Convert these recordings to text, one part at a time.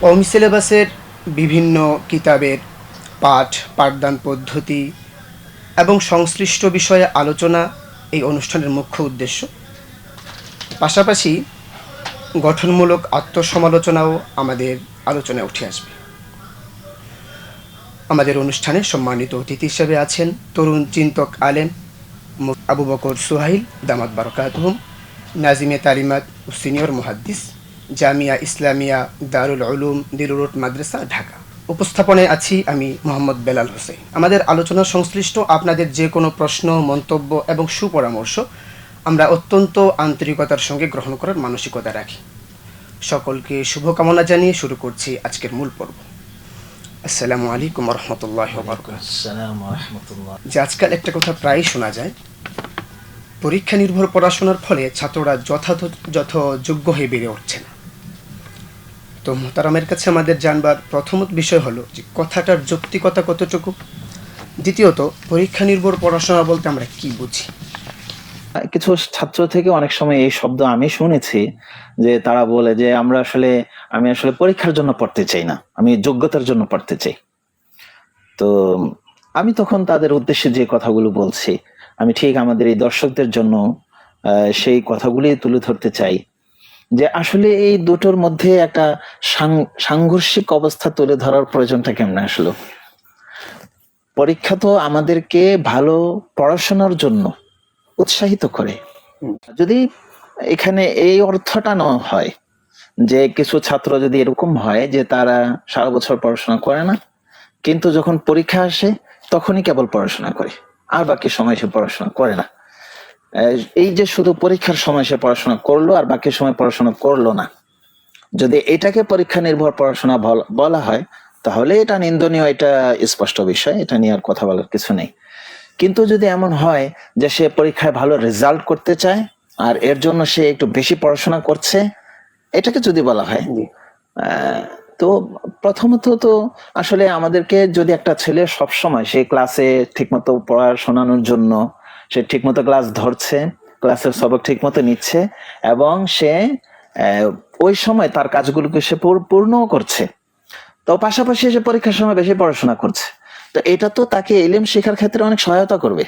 কওমি সিলেবাসের বিভিন্ন কিতাবের পাঠ, পাঠদান পদ্ধতি এবং সংশ্লিষ্ট বিষয়ে আলোচনা এই অনুষ্ঠানের মুখ্য উদ্দেশ্য। পাশাপাশি গঠনমূলক আত্মসমালোচনাও আমাদের আলোচনায় উঠে আসবে। আমাদের অনুষ্ঠানে সম্মানিত অতিথি হিসেবে আছেন তরুণ চিন্তক আলেম, আবু বকর সুহাইল, দামাত বারকাতহুম, নাজিমে তালিমাত ও সিনিয়র মুহাদ্দিস। জামিয়া ইসলামিয়া দারুল উলুম দিরুরুট মাদ্রাসা ঢাকা। উপস্থাপনায় আছি আমি মোহাম্মদ বেলাল হোসেন। আমাদের আলোচনা সংশ্লিষ্ট আপনাদের যে কোনো প্রশ্ন মন্তব্য এবং সুপরামর্শ আমরা অত্যন্ত আন্তরিকতার সঙ্গে গ্রহণ করার মানসিকতা রাখি। সকলকে শুভকামনা জানিয়ে শুরু করছি আজকের মূল পর্ব। আসসালামু আলাইকুম রহমতুল্লাহ যে আজকাল একটা কথা প্রায়ই শোনা যায় পরীক্ষা নির্ভর পড়াশোনার ফলে ছাত্ররা যথাযথ যথ যোগ্য হয়ে বেড়ে উঠছে না তো মোহতারামের কাছে আমাদের জানবার প্রথম বিষয় হলো যে কথাটার যৌক্তিকতা কতটুকু? দ্বিতীয়ত, পরীক্ষা নির্ভর পড়াশোনা বলতে আমরা কি বুঝি? কিছু ছাত্র থেকে অনেক সময় এই শব্দ আমি শুনেছি যে তারা বলে যে আমরা আসলে, আমি আসলে পরীক্ষার জন্য পড়তে চাই না, আমি যোগ্যতার জন্য পড়তে চাই। তো আমি তখন তাদের উদ্দেশ্যে যে কথাগুলো বলছি, আমি ঠিক আমাদের এই দর্শকদের জন্য সেই কথাগুলি তুলে ধরতে চাই। আসলে এই দুটোর মধ্যে একটা সাংঘর্ষিক অবস্থা তুলে ধরার প্রয়োজনটা কেমন আসলো? পরীক্ষা তো আমাদেরকে ভালো পড়াশোনার জন্য উৎসাহিত করে। যদি এখানে এই অর্থটা না হয় যে কিছু ছাত্র যদি এরকম হয় যে তারা সারা বছর পড়াশোনা করে না কিন্তু যখন পরীক্ষা আসে তখনই কেবল পড়াশোনা করে আর বাকি সময় সে পড়াশোনা করে না। এই যে শুধু পরীক্ষার সময় সে পড়াশোনা করল আর বাকি সময় পড়াশোনা করল না। যদি এটাকে পরীক্ষা নির্ভর পড়াশোনা বল- হয় তাহলে এটা নিন্দনীয় এটা স্পষ্ট বিষয় এটা নিয়ে আর কথা বলার কিছু নেই। কিন্তু যদি এমন হয় যে সে পরীক্ষায় ভালো রেজাল্ট করতে চায় আর এর জন্য সে একটু বেশি পড়াশোনা করছে এটাকে যদি বলা হয় তো প্রথমত তো আসলে আমাদেরকে যদি একটা ছেলে সবসময় সে ক্লাসে ঠিকমতো পড়া শোনানোর জন্য সে ঠিকমতো ক্লাস ধরছে, ক্লাসের সবক ঠিকমতো নিচ্ছে এবং সে ওই সময় তার কাজগুলোকে সে পূর- পূর্ণও করছে। তো পাশাপাশি সে পরীক্ষার সময় বেশি পড়াশোনা করছে। তো এটা তো তাকে এলিম শেখার ক্ষেত্রে অনেক সহায়তা করবে।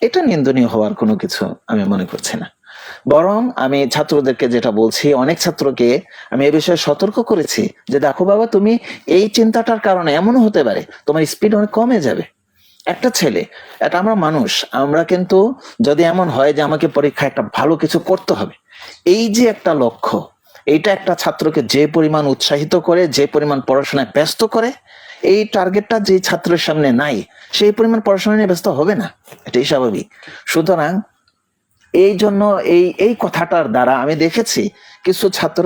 এটা নিন্দনীয় হওয়ার কোনো কিছু আমি মনে করছি না। বরং আমি ছাত্রদেরকে যেটা বলছি, অনেক ছাত্রকে আমি এ বিষয়ে সতর্ক করেছি যে, দেখো বাবা, তুমি এই চিন্তাটার কারণে এমনও হতে পারে, তোমার স্পিড অনেক কমে যাবে। একটা ছেলে এটা আমরা মানুষ, আমরা কিন্তু যদি এমন হয় যে আমাকে পরীক্ষা একটা ভালো কিছু করতে হবে, এই যে একটা লক্ষ্য, এইটা একটা ছাত্রকে যে পরিমাণ উৎসাহিত করে, যে পরিমাণ পড়াশোনায় ব্যস্ত করে, এই টার্গেটটা যে ছাত্রের সামনে নাই, সেই পরিমাণ পড়াশোনা নিয়ে ব্যস্ত হবে না, এটাই স্বাভাবিক। সুতরাং এই জন্য এই এই কথাটার দ্বারা আমি দেখেছি কিছু ছাত্র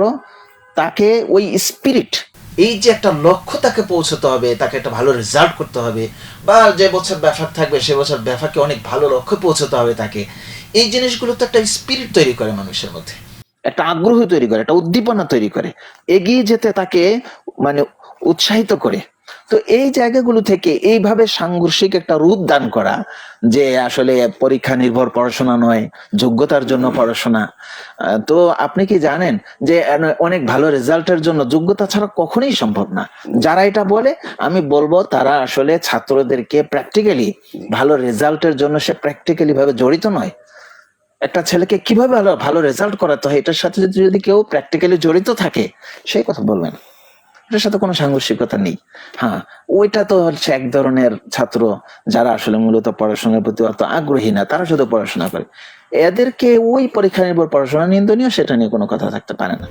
তাকে ওই স্পিরিট এই যে একটা লক্ষ্য তাকে পৌঁছতে হবে, তাকে একটা ভালো রেজাল্ট করতে হবে, বা যে বছর ব্যাপার থাকবে, সে বছর ব্যাপারকে অনেক ভালো লক্ষ্য পৌঁছতে হবে তাকে, এই জিনিসগুলো তো একটা স্পিরিট তৈরি করে মানুষের মধ্যে। একটা আগ্রহ তৈরি করে, একটা উদ্দীপনা তৈরি করে। এগিয়ে যেতে তাকে মানে উৎসাহিত করে। তো এই জায়গাগুলো থেকে এইভাবে সাংঘর্ষিক একটা রূপ দান করা যে আসলে পরীক্ষা নির্ভর পড়াশোনা নয়, যোগ্যতার জন্য পড়াশোনা। তো আপনি কি জানেন যে অনেক ভালো রেজাল্টের জন্য যোগ্যতা ছাড়া কখনোই সম্ভব না। যারা এটা বলে, আমি বলব তারা আসলে ছাত্রদেরকে প্র্যাকটিক্যালি ভালো রেজাল্টের জন্য সে প্র্যাকটিক্যালি ভাবে জড়িত নয়। একটা ছেলেকে কীভাবে ভালো রেজাল্ট করাতে হয়, এটার সাথে যদি কেউ প্র্যাকটিক্যালি জড়িত থাকে, সেই কথা বলবেন। এটার সাথে কোনো সাংঘর্ষিকতা নেই। হ্যাঁ ওইটা তো হচ্ছে এক ধরনের ছাত্র যারা আসলে মূলত পড়াশোনার প্রতি অত আগ্রহী না, তারা শুধু পড়াশোনা করে। এদেরকে ওই পরীক্ষা নির্ভর পড়াশোনা নিন্দনীয়, সেটা নিয়ে কোনো কথা থাকতে পারে না।